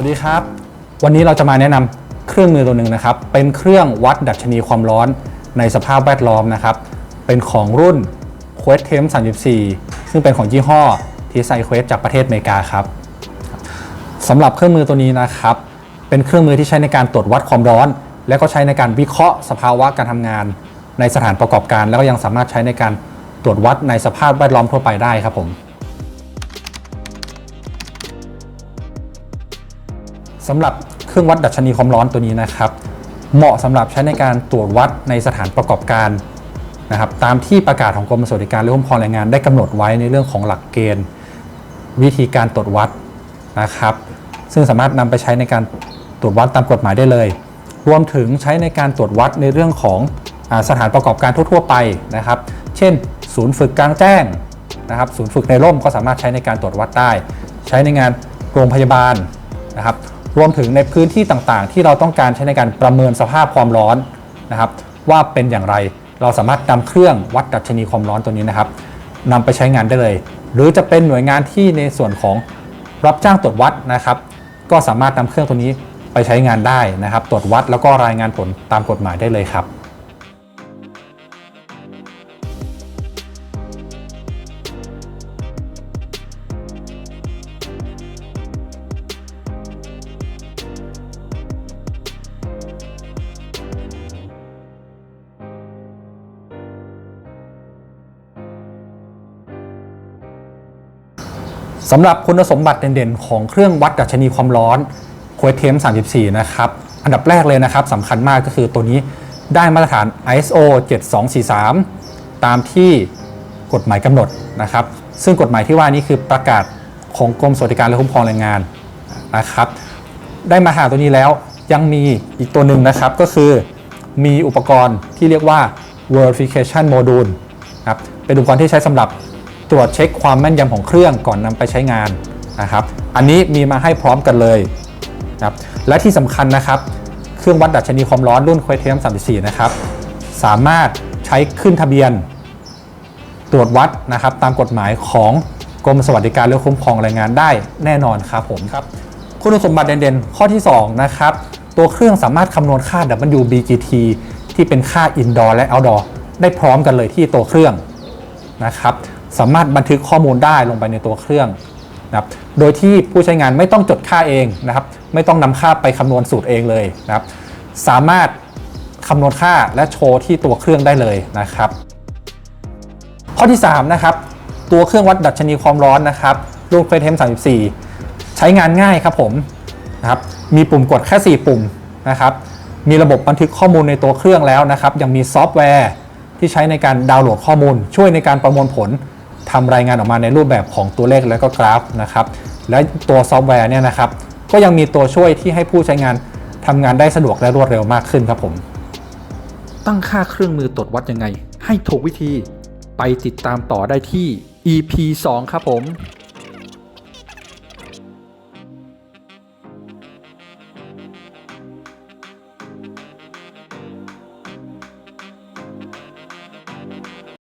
วัสดีครับ วันนี้เราจะมาแนะนำเครื่องมือตัวหนึ่งนะครับ เป็นเครื่องวัดดัชนีความร้อนในสภาพแวดล้อมนะครับ เป็นของรุ่น q u e s t Tem 34 ซึ่งเป็นของยี่ห้อ t s i q u e s t จากประเทศอเมริกาครับสำหรับเครื่องมือตัวนี้นะครับ เป็นเครื่องมือที่ใช้ในการตรวจวัดความร้อน และก็ใช้ในการวิเคราะห์สภาวะการทำงาน ในสถานประกอบการ แล้วก็ยังสามารถใช้ในการตรวจวัดในสภาพแวดล้อมทั่วไปได้ครับผม สำหรับเครื่องวัดดัชนีความร้อนตัวนี้นะครับ เหมาะสำหรับใช้ในการตรวจวัดในสถานประกอบการนะครับตามที่ประกาศของกรมสวัสดิการและคุ้มครองแรงงานได้กำหนดไว้ในเรื่องของหลักเกณฑ์ วิธีการตรวจวัดนะครับ ซึ่งสามารถนำไปใช้ในการตรวจวัดตามกฎหมายได้เลย รวมถึงใช้ในการตรวจวัดในเรื่องของอสถานประกอบการทั่ว ๆ ไปนะครับ เช่น ศูนย์ฝึกกลางแจ้งนะครับศูนย์ฝึกในร่มก็สามารถใช้ในการตรวจวัดได้ ใช้ในงานโรงพยาบาลนะครับ รวมถึงในพื้นที่ต่างๆ ที่เราต้องการใช้ในการประเมินสภาพความร้อนนะครับ ว่าเป็นอย่างไรเราสามารถนำเครื่องวัดดัชนีความร้อนตัวนี้นะครับนำไปใช้งานได้เลย หรือจะเป็นหน่วยงานที่ในส่วนของรับจ้างตรวจวัดนะครับ ก็สามารถนำเครื่องตัวนี้ไปใช้งานได้นะครับ ตรวจวัดแล้วก็รายงานผลตามกฎหมายได้เลยครับ สำหรับคุณสมบัติเด่นๆ ของเครื่องวัดดัชนีความร้อนโคเทม34 นะครับ อันดับแรกเลยนะครับสำคัญมากก็คือตัวนี้ได้มาตรฐาน ISO 7243 ตามที่กฎหมายกำหนดนะครับ ซึ่งกฎหมายที่ว่านี้คือประกาศของกรมสวัสดิการและคุ้มครองแรงงานนะครับ ได้มาตรฐาตัวนี้แล้วยังมีอีกตัวหนึ่งนะครับก็คือมีอุปกรณ์ที่เรียกว่า verification module นะครับเป็นอุปกรณ์ที่ใช้สำหรับ ตรวจเช็คความแม่นยำของเครื่องก่อนนำไปใช้งานนะครับ อันนี้มีมาให้พร้อมกันเลยนะครับและที่สำคัญนะครับ เครื่องวัดดัชนีความร้อนรุ่น q u e t e m 34 นะครับ สามารถใช้ขึ้นทะเบียน ตรวจวัดนะครับ ตามกฎหมายของกรมสวัสดิการและคุ้มครองแรงงานได้แน่นอนครับผมครับคุณสมบัติเด่นๆ ข้อที่ 2 นะครับ ตัวเครื่องสามารถคำนวณค่า WBGT ที่เป็นค่า indoor และ outdoor ได้พร้อมกันเลยที่ตัวเครื่องนะครับ สามารถบันทึกข้อมูลได้ลงไปในตัวเครื่องนะครับโดยที่ผู้ใช้งานไม่ต้องจดค่าเองนะครับ ไม่ต้องนำค่าไปคำนวณสูตรเองเลยนะครับ สามารถคำนวณค่าและโชว์ที่ตัวเครื่องได้เลยนะครับ ข้อที่3นะครับตัวเครื่องวัดดัชนีความร้อนนะครับรุ่นเฟรเทม34 ใช้งานง่ายครับผมนะครับมีปุ่มกดแค่ 4 ปุ่มนะครับ มีระบบบันทึกข้อมูลในตัวเครื่องแล้วนะครับ ยังมีซอฟต์แวร์ที่ใช้ในการดาวน์โหลดข้อมูล ช่วยในการประมวลผล ทำรายงานออกมาในรูปแบบของตัวเลขและก็กราฟนะครับ และตัวซอฟต์แวร์เนี่ยนะครับก็ยังมีตัวช่วยที่ให้ผู้ใช้งานทำงานได้สะดวกและรวดเร็วมากขึ้นครับผม ตั้งค่าเครื่องมือตรวจวัดยังไง ให้ถูกวิธี ไปติดตามต่อได้ที่ EP 2 ครับผม